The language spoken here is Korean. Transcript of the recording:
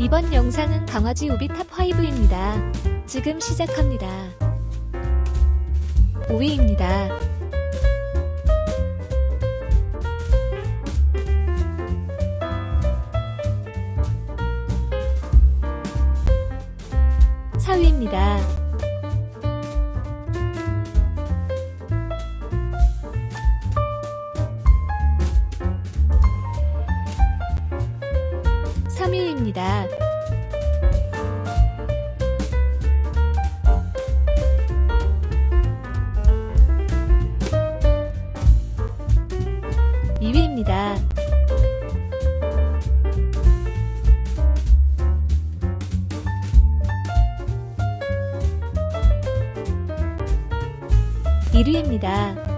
이번 영상은 강화지 우비 탑5입니다. 지금 시작합니다. 5위입니다. 사위입니다 3위입니다. 이위입니다 1위입니다.